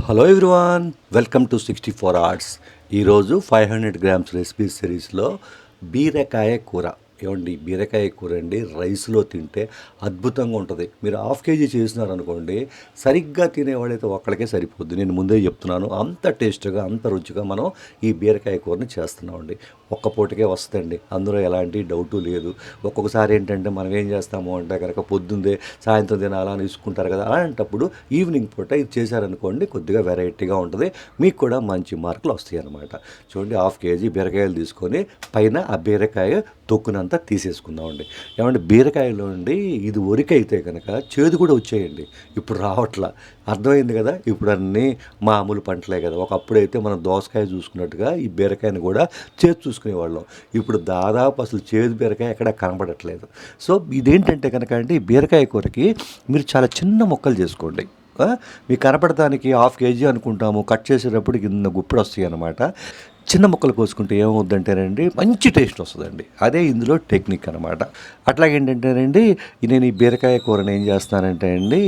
Hello everyone welcome to sixty four arts ఈరోజు five hundred grams recipe సిరీస్లో బీరకాయ కూర. ఏమండి బీరకాయ కూర అండి రైస్లో తింటే అద్భుతంగా ఉంటుంది. మీరు హాఫ్ కేజీ చేసినారనుకోండి సరిగ్గా తినేవాళ్ళైతే ఒక్కడికే సరిపోద్ది. నేను ముందే చెప్తున్నాను అంత టేస్ట్గా అంత రుచిగా మనం ఈ బీరకాయ కూరని చేస్తున్నామండి. ఒక్క పూటకే వస్తుందండి. అందులో ఎలాంటి డౌటు లేదు. ఒక్కొక్కసారి ఏంటంటే మనం ఏం చేస్తాము అంటే కనుక పొద్దుందే సాయంత్రం తినాలా అని తీసుకుంటారు కదా అలాంటప్పుడు ఈవినింగ్ పూట ఇది చేశారనుకోండి కొద్దిగా వెరైటీగా ఉంటుంది. మీకు కూడా మంచి మార్కులు వస్తాయి అన్నమాట. చూడండి హాఫ్ కేజీ బీరకాయలు తీసుకొని పైన ఆ బీరకాయ తొక్కునంతా తీసేసుకుందామండి. ఏమంటే బీరకాయలో నుండి ఇది ఒరికైతే కనుక చేదు కూడా వచ్చేయండి. ఇప్పుడు రావట్లా. అర్థమైంది కదా? ఇప్పుడు అన్నీ మామూలు పంటలే కదా. ఒకప్పుడైతే మనం దోసకాయ చూసుకున్నట్టుగా ఈ బీరకాయని కూడా చేదు చూసుకునేవాళ్ళం ఇప్పుడు దాదాపు అసలు చేదు బీరకాయ ఎక్కడ కనబడట్లేదు. సో ఇదేంటంటే కనుక అండి బీరకాయ కూరకి మీరు చాలా చిన్న మొక్కలు చేసుకోండి. ఆ? మీకు కనపడటానికి హాఫ్ కేజీ అనుకుంటాము. కట్ చేసేటప్పుడు కింద గుప్పిడు వస్తాయి అన్నమాట చిన్న ముక్కలు కోసుకుంటే ఏమవుద్దంటేనండి మంచి టేస్ట్ వస్తుందండి. అదే ఇందులో టెక్నిక్ అనమాట అట్లాగేంటంటేనండి నేను ఈ బీరకాయ కూరని ఏం చేస్తానంటే అండి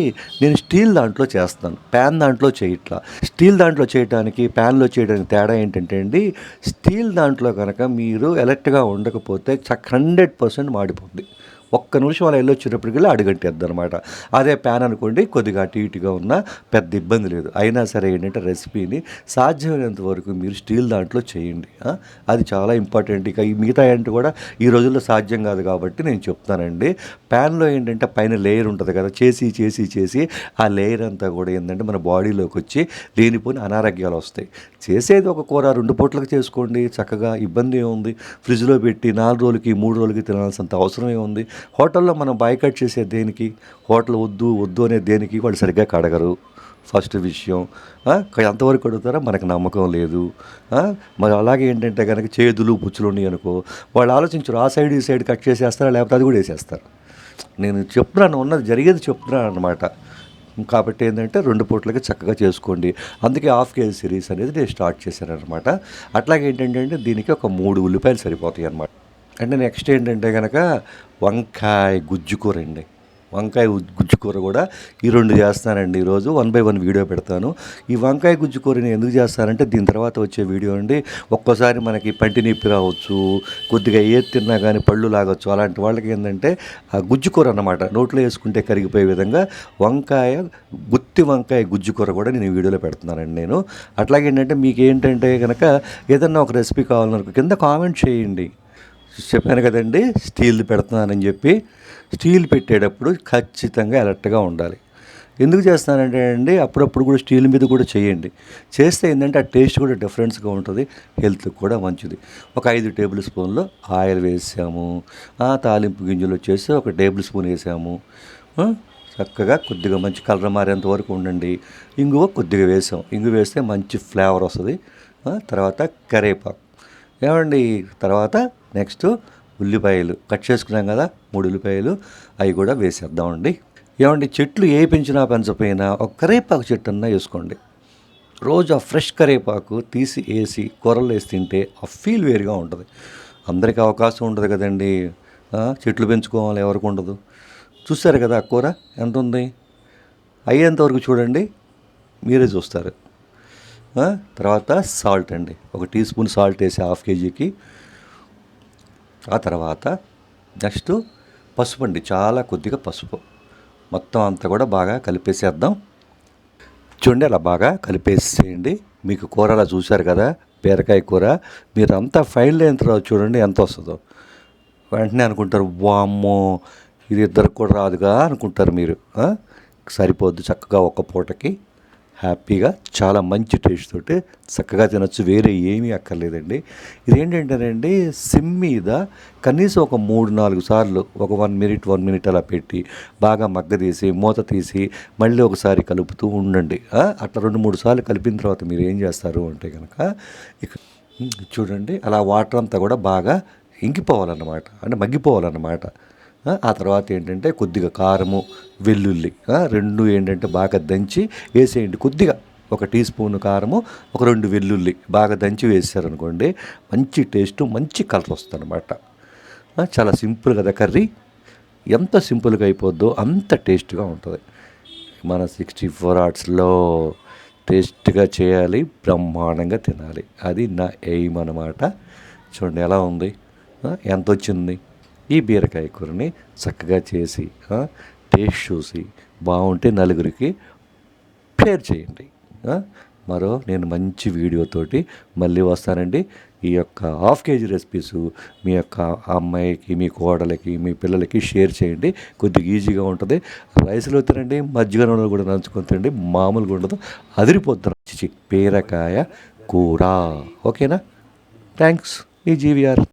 నేను స్టీల్ దాంట్లో చేస్తాను ప్యాన్ దాంట్లో చేయట్లా. స్టీల్ దాంట్లో చేయడానికి ప్యాన్లో చేయడానికి తేడా ఏంటంటే అండి స్టీల్ దాంట్లో కనుక మీరు ఎలర్ట్గా ఉండకపోతే చక్క హండ్రెడ్ పర్సెంట్ మాడిపోద్ది. ఒక్క నిమిషం అలా వెళ్ళొచ్చినప్పటికల్లా అడుగంటేద్ది అనమాట అదే ప్యాన్ అనుకోండి కొద్దిగా అటు ఇటుగా ఉన్నా పెద్ద ఇబ్బంది లేదు. అయినా సరే ఏంటంటే రెసిపీని సాధ్యమైనంత వరకు మీరు స్టీల్ దాంట్లో చేయండి. అది చాలా ఇంపార్టెంట్. ఇక ఈ మిగతా ఏంటి కూడా ఈ రోజుల్లో సాధ్యం కాదు కాబట్టి నేను చెప్తానండి. ప్యాన్లో ఏంటంటే పైన లేయర్ ఉంటుంది కదా చేసి చేసి చేసి ఆ లేయర్ అంతా కూడా ఏంటంటే మన బాడీలోకి వచ్చి లేనిపోని అనారోగ్యాలు వస్తాయి. చేసేది ఒక కూర రెండు పూట్లకు చేసుకోండి చక్కగా ఇబ్బంది ఏముంది? ఫ్రిడ్జ్లో పెట్టి నాలుగు రోజులకి మూడు రోజులకి తినాల్సినంత అవసరం ఏముంది హోటల్లో మనం బాయ్కట్ చేసే దేనికి? హోటల్ వద్దు వద్దు అనే దేనికి వాళ్ళు సరిగ్గా కడగరు. ఫస్ట్ విషయం. ఎంతవరకు కడుగుతారో? మనకు నమ్మకం లేదు. మరి అలాగే ఏంటంటే కనుక చేదులు పుచ్చులు ఉన్నాయి అనుకో వాళ్ళు ఆలోచించరు ఆ సైడ్ ఈ సైడ్ కట్ చేసేస్తారా? లేకపోతే అది కూడా వేసేస్తారు. నేను చెప్తున్నాను ఉన్నది జరిగేది చెప్తున్నాను అనమాట కాబట్టి ఏంటంటే రెండు పూట్లకి చక్కగా చేసుకోండి. అందుకే హాఫ్ కేజీ సిరీస్ అనేది నేను స్టార్ట్ చేశాను అనమాట అట్లాగే ఏంటంటే దీనికి ఒక మూడు ఉల్లిపాయలు సరిపోతాయి అనమాట అంటే నెక్స్ట్ ఏంటంటే కనుక వంకాయ గుజ్జు కూర అండి వంకాయ గుజ్జుకూర గుజ్జు కూర కూడా ఈ రెండు చేస్తానండి. ఈరోజు వన్ బై వన్ వీడియో పెడతాను. ఈ వంకాయ గుజ్జుకూరని ఎందుకు చేస్తానంటే దీని తర్వాత వచ్చే వీడియో అండి. ఒక్కోసారి మనకి పంటి నొప్పి రావచ్చు కొద్దిగా ఏది తిన్నా కానీ పళ్ళు లాగొచ్చు. అలాంటి వాళ్ళకి ఏంటంటే ఆ గుజ్జు కూర అన్నమాట. నోట్లో వేసుకుంటే కరిగిపోయే విధంగా వంకాయ గుత్తి వంకాయ గుజ్జు కూర కూడా నేను ఈ వీడియోలో పెడుతున్నానండి నేను. అట్లాగే ఏంటంటే మీకు ఏంటంటే కనుక ఏదన్నా ఒక రెసిపీ కావాలనుకో కింద కామెంట్ చేయండి. చెప్పాను కదండి స్టీల్ పెడుతున్నానని చెప్పి. స్టీల్ పెట్టేటప్పుడు ఖచ్చితంగా అలర్ట్గా ఉండాలి. ఎందుకు చేస్తున్నానంటే అండి అప్పుడప్పుడు కూడా స్టీల్ మీద కూడా చేయండి. చేస్తే ఏంటంటే ఆ టేస్ట్ కూడా డిఫరెన్స్గా ఉంటుంది హెల్త్కి కూడా మంచిది. ఒక ఐదు టేబుల్ స్పూన్లు ఆయిల్ వేసాము. ఆ తాలింపు గింజలు వచ్చేసి ఒక టేబుల్ స్పూన్ వేసాము. చక్కగా కొద్దిగా మంచి కలర్ మారేంత వరకు ఉండండి. ఇంగువ కొద్దిగా వేసాం. ఇంగు వేస్తే మంచి ఫ్లేవర్ వస్తుంది. తర్వాత కరేపాకు. ఏమండి? తర్వాత నెక్స్ట్ ఉల్లిపాయలు. కట్ చేసుకున్నాం కదా మూడు ఉల్లిపాయలు. అవి కూడా వేసేద్దామండి. ఏమండి? చెట్లు ఏ పెంచినా పెంచపోయినా ఒక కరేపాకు చెట్టు అన్నా వేసుకోండి. రోజు ఆ ఫ్రెష్ కరేపాకు తీసి వేసి కూరలు వేసి తింటే ఆ ఫీల్ వేరుగా ఉంటుంది. అందరికీ అవకాశం ఉండదు కదండి. చెట్లు పెంచుకోవాలి ఎవరికి ఉండదు. చూసారు కదా ఆ కూర? ఎంత ఉంది? అయ్యేంతవరకు చూడండి. మీరే చూస్తారు. తర్వాత సాల్ట్ అండి. ఒక టీ స్పూన్ సాల్ట్ వేసి హాఫ్ కేజీకి. ఆ తర్వాత నెక్స్ట్ పసుపు అండి. చాలా కొద్దిగా పసుపు. మొత్తం అంతా కూడా బాగా కలిపేసేద్దాం. చూడండి అలా బాగా కలిపేసేయండి. మీకు కూర అలా చూశారు కదా బీరకాయ కూర. మీరు అంతా ఫైనల్ అయిన తర్వాత చూడండి ఎంత వస్తుందో. వెంటనే అనుకుంటారు వామ్మో ఇది ఇద్దరికి కూడా రాదుగా అనుకుంటారు మీరు. ఆ? సరిపోద్ది చక్కగా ఒక్క పూటకి. హ్యాపీగా చాలా మంచి టేస్ట్ తోటి చక్కగా తినొచ్చు. వేరే ఏమీ అక్కర్లేదండి. ఇది ఏంటంటేనండి సిమ్ మీద కనీసం ఒక మూడు నాలుగు సార్లు ఒక వన్ మినిట్ వన్ మినిట్ అలా పెట్టి బాగా మగ్గ తీసి మూత తీసి మళ్ళీ ఒకసారి కలుపుతూ ఉండండి. అట్లా రెండు మూడు సార్లు కలిపిన తర్వాత మీరు ఏం చేస్తారు అంటే కనుక ఇక చూడండి అలా వాటర్ అంతా కూడా బాగా ఇంకిపోవాలన్నమాట. అంటే మగ్గిపోవాలన్నమాట. ఆ, తర్వాత ఏంటంటే కొద్దిగా కారము వెల్లుల్లి రెండు ఏంటంటే బాగా దంచి వేసేయండి. కొద్దిగా ఒక టీ స్పూన్ కారము ఒక రెండు వెల్లుల్లి బాగా దంచి వేసారనుకోండి మంచి టేస్ట్ మంచి కలర్ వస్తుంది అనమాట చాలా సింపుల్ కదా కర్రీ. ఎంత సింపుల్గా అయిపోద్దో అంత టేస్ట్గా ఉంటుంది. మన సిక్స్టీ ఫోర్ ఆర్ట్స్లో టేస్ట్గా చేయాలి బ్రహ్మాండంగా తినాలి. అది నా ఎయిమ్ అనమాట చూడండి ఎలా ఉంది. ఎంత వచ్చింది ఈ బీరకాయ కూరని చక్కగా చేసి టేస్ట్ చూసి బాగుంటే నలుగురికి షేర్ చేయండి. మరో నేను మంచి వీడియోతోటి మళ్ళీ వస్తానండి. ఈ యొక్క హాఫ్ కేజీ రెసిపీస్ మీ యొక్క అమ్మాయికి మీ కోడలకి మీ పిల్లలకి షేర్ చేయండి. కొద్దిగా ఈజీగా ఉంటుంది. రైస్లో తినండి మజ్జిగ కూడా నంచుకొని తినండి. మామూలుగా ఉండదు. అదిరిపోతున్నారు చిచి బీరకాయ కూర. ఓకేనా? థ్యాంక్స్. ఈ జీవిఆర్